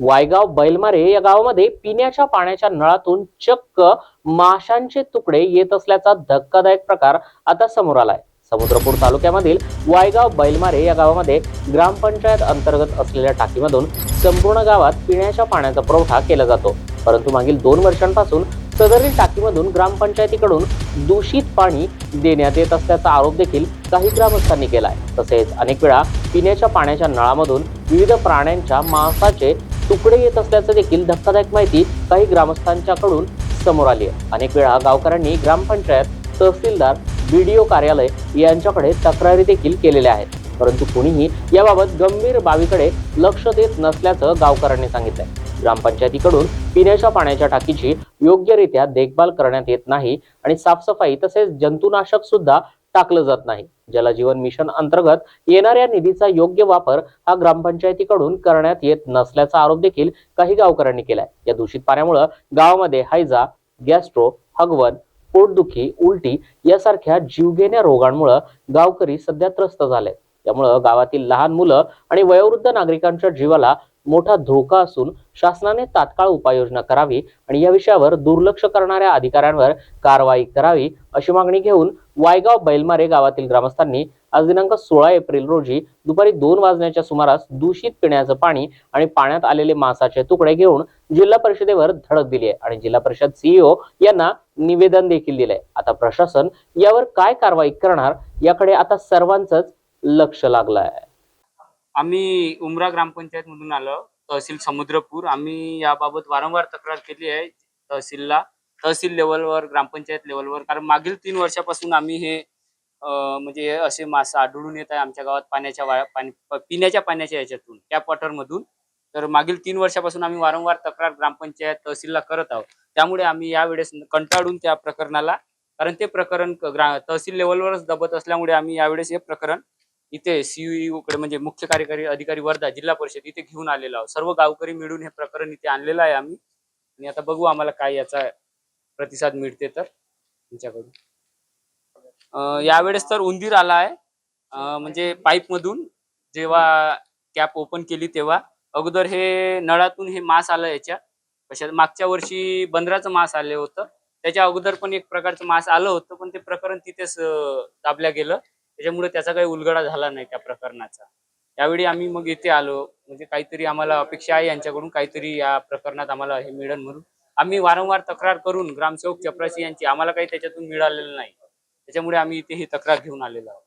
वायगाव बैलमारे या गावामध्ये पिण्याच्या पाण्याच्या नळातून चक्क माशांचे तुकडे येत असल्याचा धक्कादायक प्रकार आता समोर आलाय. समुद्रपूर तालुक्यामधील वायगाव बैलमारे या गावामध्ये ग्रामपंचायत अंतर्गत असलेल्या टाकीमधून संपूर्ण गावात पिण्याच्या पाण्याचा पुरवठा केला जातो. परंतु मागील दोन वर्षांपासून सदरील टाकीमधून ग्रामपंचायतीकडून दूषित पाणी देण्यात येत असल्याचा आरोप देखील काही ग्रामस्थांनी केलाय. तसेच अनेक वेळा पिण्याच्या पाण्याच्या नळामधून विविध प्राण्यांच्या मांसाचे तुकडे येत असल्याचं देखील धक्कादायक माहिती काही ग्रामस्थांच्याकडून समोर आली आहे. अनेक वेळा गावकऱ्यांनी ग्रामपंचायत तहसीलदार बीडीओ कार्यालय यांच्याकडे तक्रारी देखील केलेल्या आहेत. परंतु कुणीही याबाबत गंभीर बाबीकडे लक्ष देत नसल्याचं गावकऱ्यांनी सांगितलंय. ग्रामपंचायतीकडून पिण्याच्या पाण्याच्या टाकीची योग्यरित्या देखभाल करण्यात येत नाही आणि साफसफाई तसेच जंतुनाशक सुद्धा टाकलं जात नाही. जलजीवन मिशन अंतर्गत येणाऱ्या निधीचा योग्य वापर हा ग्रामपंचायतीकडून करण्यात येत नसल्याचा आरोप देखील काही गावकऱ्यांनी केलाय. या दूषित पाण्यामुळं गावामध्ये हैजा गॅस्ट्रो हगवण पोटदुखी उलटी यासारख्या जीवघेण्या रोगांमुळे गावकरी सध्या त्रस्त झाले त्यामुळं गावातील लहान मुलं आणि वयोवृद्ध नागरिकांच्या जीवाला मोठा धोका असून शासनाने तात्काळ उपाययोजना करावी आणि या विषयावर दुर्लक्ष करणाऱ्या अधिकाऱ्यांवर कारवाई करावी अशी मागणी घेऊन वायगाव बैलमारे गावातील ग्रामस्थांनी आज दिनांक सोळा एप्रिल रोजी दुपारी दोन वाजण्याच्या सुमारास दूषित पिण्याचं पाणी आणि पाण्यात आलेले मांसाचे तुकडे घेऊन जिल्हा परिषदेवर धडक दिली आहे आणि जिल्हा परिषद सीईओ यांना निवेदन देखील दिलंय. आता प्रशासन यावर काय कारवाई करणार याकडे आता सर्वांचंच लक्ष लागलं आहे. आम्ही उमरा ग्रामपंचायत मधून आलो तहसील समुद्रपूर. आम्ही याबाबत वारंवार तक्रार केली आहे तहसीलला तहसील लेवलवर ग्रामपंचायत लेवलवर. कारण मागील तीन वर्षापासून आम्ही हे म्हणजे असे मासे आढळून येत आहे आमच्या गावात पाण्याच्या वाया पाणी पिण्याच्या पाण्याच्या याच्यातून त्या पॉटरमधून तर मागील तीन वर्षापासून आम्ही वारंवार तक्रार ग्रामपंचायत तहसीलला करत आहोत. त्यामुळे आम्ही यावेळेस कंटाळून त्या प्रकरणाला कारण ते प्रकरण तहसील लेवलवरच दबत असल्यामुळे आम्ही यावेळेस हे प्रकरण इथे सीईओकडे म्हणजे मुख्य कार्यकारी अधिकारी वर्धा जिल्हा परिषद इथे घेऊन आलेलो आहोत. सर्व गावकरी मिळून हे प्रकरण इथे आणलेलं आहे आम्ही. आणि आता बघू आम्हाला काय याचा प्रतिसाद मिळते तर तुमच्याकडून. यावेळेस तर उंदीर आला आहे. म्हणजे पाईप मधून जेव्हा कॅप ओपन केली तेव्हा अगोदर हे नळातून हे मास आलं याच्या. कशा मागच्या वर्षी बंदराचं मास आले होतं. त्याच्या अगोदर पण एक प्रकारचं मास आलं होतं पण ते प्रकरण तिथेच दाबल्या गेलं. त्याच्यामुळे त्याचा काही उलगडा झाला नाही त्या प्रकरणाचा. त्यावेळी आम्ही मग इथे आलो. म्हणजे काहीतरी आम्हाला अपेक्षा आहे यांच्याकडून काहीतरी या प्रकरणात आम्हाला हे मिळेल म्हणून. आम्ही वारंवार तक्रार करून ग्रामसेवक चपराशी यांची आम्हाला काही त्याच्यातून मिळालेलं नाही. त्याच्यामुळे आम्ही इथे ही तक्रार घेऊन आलेलो आहोत.